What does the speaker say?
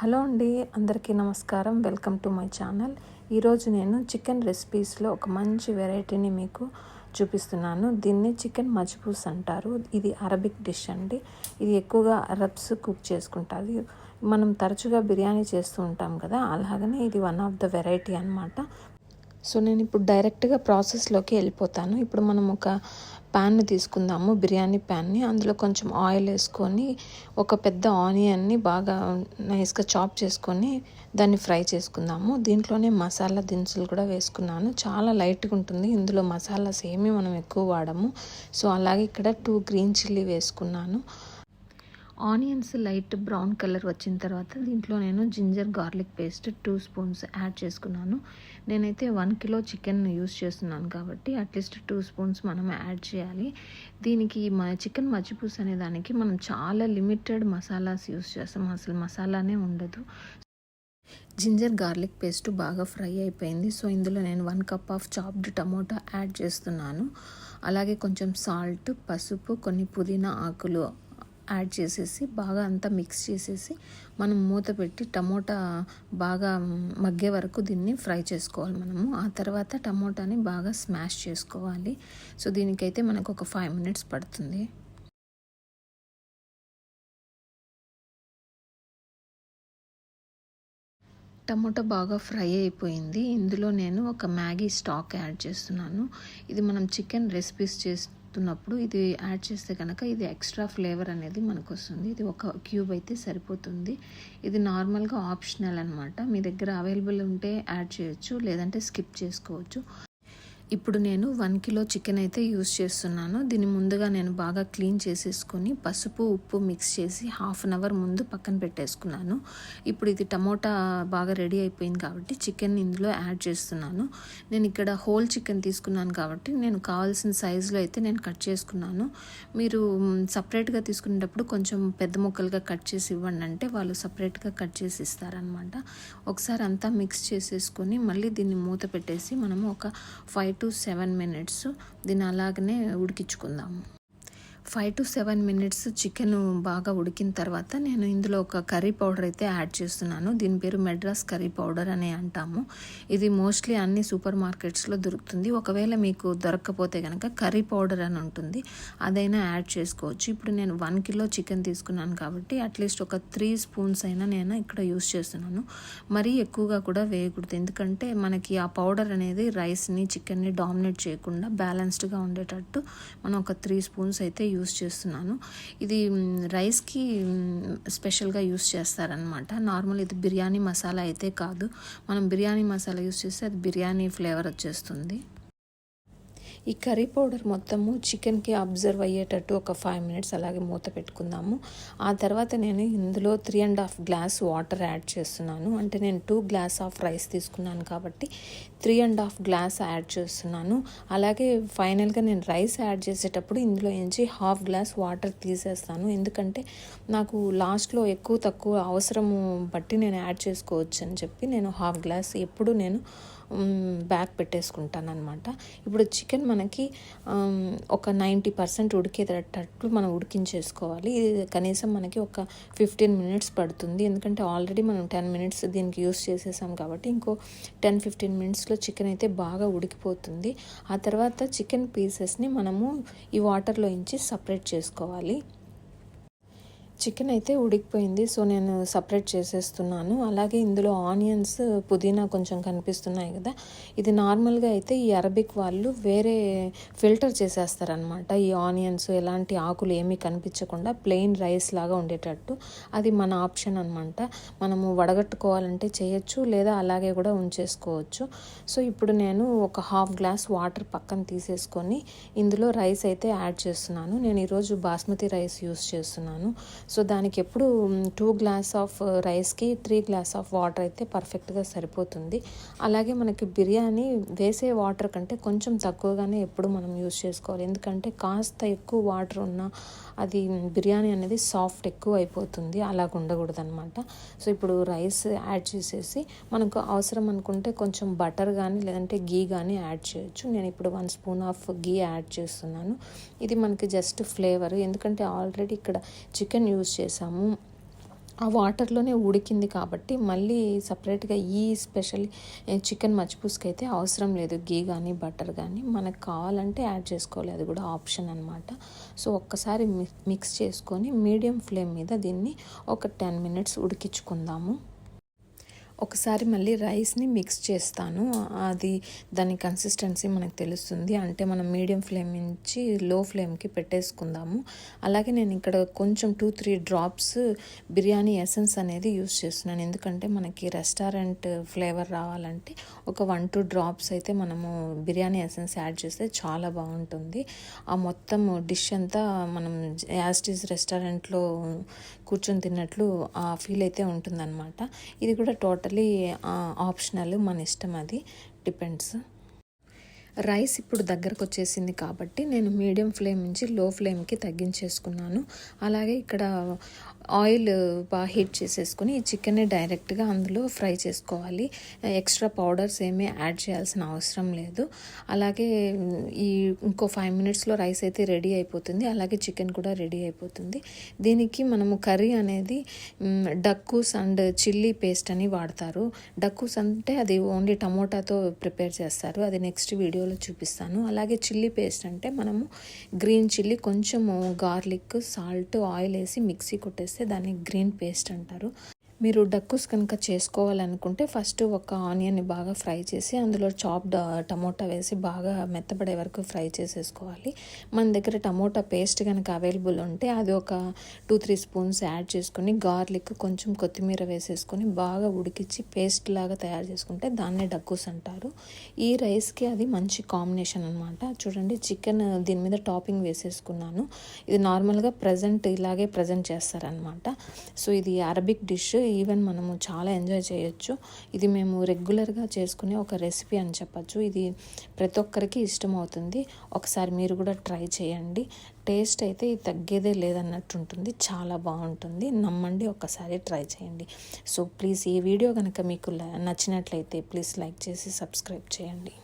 Hello అండి అందరికీ నమస్కారం. Welcome to my channel. ఈరోజు నేను చికెన్ రెసిపీస్లో ఒక మంచి వెరైటీని మీకు చూపిస్తున్నాను. దీన్ని చికెన్ మజ్బూస్ అంటారు. ఇది అరబిక్ డిష్ అండి. ఇది ఎక్కువగా అరబ్స్ కుక్ చేసుకుంటారు మనం తరచుగా బిర్యానీ చేస్తూ ఉంటాం కదా అలాగనే ఇది వన్ ఆఫ్ ద వెరైటీ అనమాట సో నేను ఇప్పుడు డైరెక్ట్గా ప్రాసెస్లోకి వెళ్ళిపోతాను. ఇప్పుడు మనం ఒక ప్యాన్ని తీసుకుందాము బిర్యానీ ప్యాన్ని. అందులో కొంచెం ఆయిల్ వేసుకొని ఒక పెద్ద ఆనియన్ని బాగా నైస్గా చాప్ చేసుకొని దాన్ని ఫ్రై చేసుకుందాము. దీంట్లోనే మసాలా దినుసులు కూడా వేసుకున్నాను. చాలా లైట్గా ఉంటుంది. ఇందులో మసాలాస్ ఏమీ మనం ఎక్కువ వాడము. సో అలాగే ఇక్కడ టూ గ్రీన్ చిల్లీ వేసుకున్నాను. ఆనియన్స్ లైట్ బ్రౌన్ కలర్ వచ్చిన తర్వాత దీంట్లో నేను ginger garlic paste two spoons add చేసుకున్నాను. నేనైతే వన్ కిలో చికెన్ యూస్ చేస్తున్నాను కాబట్టి అట్లీస్ట్ టూ స్పూన్స్ మనం యాడ్ చేయాలి. దీనికి మా చికెన్ మజ్జిపూస్ అనే దానికి మనం చాలా లిమిటెడ్ మసాలాస్ యూస్ చేస్తాం. అసలు మసాలానే ఉండదు. జింజర్ గార్లిక్ పేస్ట్ బాగా ఫ్రై అయిపోయింది. సో ఇందులో నేను one cup of chopped tomato add చేస్తున్నాను. అలాగే కొంచెం సాల్ట్ పసుపు కొన్ని పుదీనా ఆకులు యాడ్ చేసేసి బాగా అంతా మిక్స్ చేసేసి మనం మూత పెట్టి టమోటా బాగా మగ్గే వరకు దీన్ని ఫ్రై చేసుకోవాలి మనము. ఆ తర్వాత టమోటాని బాగా స్మాష్ చేసుకోవాలి. సో దీనికైతే మనకు ఒక ఫైవ్ మినిట్స్ పడుతుంది. టమోటా బాగా ఫ్రై అయిపోయింది. ఇందులో నేను ఒక మ్యాగీ స్టాక్ యాడ్ చేస్తున్నాను. ఇది మనం చికెన్ రెసిపీస్ చేస్తున్నప్పుడు ఇది యాడ్ చేస్తే కనుక ఇది ఎక్స్ట్రా ఫ్లేవర్ అనేది మనకు వస్తుంది ఇది ఒక క్యూబ్ అయితే సరిపోతుంది. ఇది నార్మల్గా ఆప్షనల్ అనమాట మీ దగ్గర అవైలబుల్ ఉంటే యాడ్ చేయొచ్చు లేదంటే స్కిప్ చేసుకోవచ్చు. ఇప్పుడు నేను వన్ కిలో చికెన్ అయితే యూస్ చేస్తున్నాను. దీన్ని ముందుగా నేను బాగా క్లీన్ చేసేసుకొని పసుపు ఉప్పు మిక్స్ చేసి హాఫ్ అన్ అవర్ ముందు పక్కన పెట్టేసుకున్నాను. ఇప్పుడు ఇది టమోటా బాగా రెడీ అయిపోయింది కాబట్టి చికెన్ ఇందులో యాడ్ చేస్తున్నాను. నేను ఇక్కడ హోల్ చికెన్ తీసుకున్నాను కాబట్టి నేను కావాల్సిన సైజులో అయితే నేను కట్ చేసుకున్నాను. మీరు సపరేట్గా తీసుకునేటప్పుడు కొంచెం పెద్ద ముక్కలుగా కట్ చేసి ఇవ్వండి అంటే వాళ్ళు సపరేట్గా కట్ చేసి ఇస్తారనమాట ఒకసారి అంతా మిక్స్ చేసేసుకొని మళ్ళీ దీన్ని మూత పెట్టేసి మనము ఒక ఫైవ్ టు సెవెన్ మినిట్స్ దీన్ని అలాగనే ఉడికించుకుందాము. Five to seven minutes chicken బాగా ఉడికిన తర్వాత నేను ఇందులో ఒక కర్రీ పౌడర్ అయితే యాడ్ చేస్తున్నాను. దీని పేరు మెడ్రాస్ కర్రీ పౌడర్ అని అంటాము. ఇది మోస్ట్లీ అన్ని సూపర్ మార్కెట్స్లో దొరుకుతుంది. ఒకవేళ మీకు దొరకకపోతే కనుక కర్రీ పౌడర్ అని ఉంటుంది. అదైనా యాడ్ చేసుకోవచ్చు. ఇప్పుడు నేను వన్ కిలో చికెన్ తీసుకున్నాను కాబట్టి అట్లీస్ట్ ఒక త్రీ స్పూన్స్ అయినా నేను ఇక్కడ యూస్ చేస్తున్నాను. మరీ ఎక్కువగా కూడా వేయకూడదు. ఎందుకంటే మనకి ఆ పౌడర్ అనేది రైస్ని చికెన్ని డామినేట్ చేయకుండా బ్యాలెన్స్డ్గా ఉండేటట్టు మనం ఒక త్రీ స్పూన్స్ అయితే యూస్ చేస్తున్నాను. ఇది రైస్కి స్పెషల్గా యూస్ చేస్తారనమాట నార్మల్ ఇది బిర్యానీ మసాలా అయితే కాదు. మనం బిర్యానీ మసాలా యూస్ చేస్తే అది బిర్యానీ ఫ్లేవర్ వచ్చేస్తుంది. ఈ కర్రీ పౌడర్ మొత్తము చికెన్కి అబ్జర్వ్ అయ్యేటట్టు ఒక ఫైవ్ మినిట్స్ అలాగే మూత పెట్టుకుందాము. ఆ తర్వాత నేను ఇందులో three and half glass water add చేస్తున్నాను. అంటే నేను టూ గ్లాస్ ఆఫ్ రైస్ తీసుకున్నాను కాబట్టి three and half glass add చేస్తున్నాను. అలాగే ఫైనల్గా నేను రైస్ యాడ్ చేసేటప్పుడు ఇందులో నుంచి హాఫ్ గ్లాస్ వాటర్ తీసేస్తాను. ఎందుకంటే నాకు లాస్ట్లో ఎక్కువ తక్కువ అవసరము బట్టి నేను యాడ్ చేసుకోవచ్చు అని చెప్పి నేను హాఫ్ గ్లాస్ ఎప్పుడు నేను బ్యాక్ పెట్టేసుకుంటాను అనమాట ఇప్పుడు చికెన్ మనకి ఒక నైంటీ పర్సెంట్ ఉడికేటట్టు మనం ఉడికించేసుకోవాలి. ఇది కనీసం మనకి ఒక ఫిఫ్టీన్ మినిట్స్ పడుతుంది. ఎందుకంటే ఆల్రెడీ మనం టెన్ మినిట్స్ దీనికి యూస్ చేసేసాం కాబట్టి ఇంకో టెన్ ఫిఫ్టీన్ మినిట్స్లో చికెన్ అయితే బాగా ఉడికిపోతుంది. ఆ తర్వాత చికెన్ పీసెస్ని మనము ఈ వాటర్లో ఇంచి సపరేట్ చేసుకోవాలి. చికెన్ అయితే ఉడికిపోయింది. సో నేను సపరేట్ చేసేస్తున్నాను. అలాగే ఇందులో ఆనియన్స్ పుదీనా కొంచెం కనిపిస్తున్నాయి కదా. ఇది నార్మల్గా అయితే ఈ అరబిక్ వాళ్ళు వేరే ఫిల్టర్ చేసేస్తారనమాట ఈ ఆనియన్స్ ఎలాంటి ఆకులు ఏమీ కనిపించకుండా ప్లెయిన్ రైస్ లాగా ఉండేటట్టు. అది మన ఆప్షన్ అనమాట మనము వడగట్టుకోవాలంటే చేయొచ్చు లేదా అలాగే కూడా ఉంచేసుకోవచ్చు. సో ఇప్పుడు నేను ఒక హాఫ్ గ్లాస్ వాటర్ పక్కన తీసేసుకొని ఇందులో రైస్ అయితే యాడ్ చేస్తున్నాను. నేను ఈరోజు బాస్మతి రైస్ యూస్ చేస్తున్నాను. సో దానికి ఎప్పుడు టూ గ్లాస్ ఆఫ్ రైస్కి త్రీ గ్లాస్ ఆఫ్ వాటర్ అయితే పర్ఫెక్ట్గా సరిపోతుంది. అలాగే మనకి బిర్యానీ వేసే వాటర్ కంటే కొంచెం తక్కువగానే ఎప్పుడు మనం యూస్ చేసుకోవాలి. ఎందుకంటే కాస్త ఎక్కువ వాటర్ ఉన్న అది బిర్యానీ అనేది సాఫ్ట్ ఎక్కువ అయిపోతుంది. అలాగ ఉండకూడదు అనమాట సో ఇప్పుడు రైస్ యాడ్ చేసేసి మనకు అవసరం అనుకుంటే కొంచెం బటర్ కానీ లేదంటే గీ కానీ యాడ్ చేయొచ్చు. నేను ఇప్పుడు one spoon of ghee add చేస్తున్నాను. ఇది మనకి జస్ట్ ఫ్లేవర్ ఎందుకంటే ఆల్రెడీ ఇక్కడ చికెన్ యూస్ చేసాము ఆ వాటర్లోనే ఉడికింది కాబట్టి మళ్ళీ సపరేట్గా ఈ స్పెషల్ చికెన్ మచ్చిపూసుకు అయితే అవసరం లేదు. గీ కానీ బటర్ కానీ మనకు కావాలంటే యాడ్ చేసుకోవాలి. అది కూడా ఆప్షన్ అనమాట సో ఒక్కసారి మిక్స్ చేసుకొని మీడియం ఫ్లేమ్ మీద దీన్ని ఒక టెన్ మినిట్స్ ఉడికించుకుందాము. ఒకసారి మళ్ళీ రైస్ని మిక్స్ చేస్తాను. అది దాని కన్సిస్టెన్సీ మనకు తెలుస్తుంది. అంటే మనం మీడియం ఫ్లేమ్ నుంచి లో ఫ్లేమ్కి పెట్టేసుకుందాము. అలాగే నేను ఇక్కడ కొంచెం two three drops biryani essence అనేది యూస్ చేస్తున్నాను. ఎందుకంటే మనకి రెస్టారెంట్ ఫ్లేవర్ రావాలంటే ఒక వన్ టూ డ్రాప్స్ అయితే మనము బిర్యానీ ఎసెన్స్ యాడ్ చేస్తే చాలా బాగుంటుంది. ఆ మొత్తం డిష్ అంతా మనం యాస్టీస్ రెస్టారెంట్లో కూర్చొని తిన్నట్లు ఆ ఫీల్ అయితే ఉంటుందన్నమాట. ఇది కూడా టోటల్ ఆప్షనల్ మన ఇష్టం అది. డిపెండ్స్. రైస్ ఇప్పుడు దగ్గరకు వచ్చేసింది కాబట్టి నేను మీడియం ఫ్లేమ్ నుంచి లో ఫ్లేమ్కి తగ్గించేసుకున్నాను. అలాగే ఇక్కడ ఆయిల్ బాగా హీట్ చేసేసుకొని ఈ చికెన్ని డైరెక్ట్గా అందులో ఫ్రై చేసుకోవాలి. ఎక్స్ట్రా పౌడర్స్ ఏమీ యాడ్ చేయాల్సిన అవసరం లేదు. అలాగే ఈ ఇంకో ఫైవ్ మినిట్స్లో రైస్ అయితే రెడీ అయిపోతుంది. అలాగే చికెన్ కూడా రెడీ అయిపోతుంది. దీనికి మనము కర్రీ అనేది డక్కూస్ అండ్ చిల్లీ పేస్ట్ అని వాడతారు. డక్కూస్ అంటే అది ఓన్లీ టమోటాతో ప్రిపేర్ చేస్తారు. అది నెక్స్ట్ వీడియోలో చూపిస్తాను. అలాగే చిల్లీ పేస్ట్ అంటే మనము గ్రీన్ చిల్లీ కొంచెము గార్లిక్ సాల్ట్ ఆయిల్ వేసి మిక్సీ కొట్టేసి చేస్తే దాన్ని గ్రీన్ పేస్ట్ అంటారు. మీరు డక్కుస్ కనుక చేసుకోవాలనుకుంటే ఫస్ట్ ఒక ఆనియన్ని బాగా ఫ్రై చేసి అందులో చాప్డ్ టమోటా వేసి బాగా మెత్తబడే వరకు ఫ్రై చేసేసుకోవాలి. మన దగ్గర టమోటా పేస్ట్ కనుక అవైలబుల్ ఉంటే అది ఒక టూ త్రీ స్పూన్స్ యాడ్ చేసుకొని గార్లిక్ కొంచెం కొత్తిమీర వేసేసుకొని బాగా ఉడికించి పేస్ట్ లాగా తయారు చేసుకుంటే దాన్నే డక్కుస్ అంటారు. ఈ రైస్కి అది మంచి కాంబినేషన్ అనమాట చూడండి చికెన్ దీని మీద టాపింగ్ వేసేసుకున్నాను. ఇది నార్మల్గా ప్రజెంట్ ఇలాగే ప్రజెంట్ చేస్తారనమాట సో ఇది అరబిక్ డిష్ ఈవెన్ మనము చాలా ఎంజాయ్ చేయొచ్చు. ఇది మేము రెగ్యులర్గా చేసుకునే ఒక రెసిపీ అని చెప్పచ్చు. ఇది ప్రతి ఒక్కరికి ఇష్టమవుతుంది. ఒకసారి మీరు కూడా ట్రై చేయండి. టేస్ట్ అయితే ఇది తగ్గేదే లేదన్నట్టు ఉంటుంది. చాలా బాగుంటుంది. నమ్మండి ఒకసారి ట్రై చేయండి. సో ప్లీజ్ ఈ వీడియో కనుక మీకు నచ్చినట్లయితే ప్లీజ్ లైక్ చేసి సబ్స్క్రైబ్ చేయండి.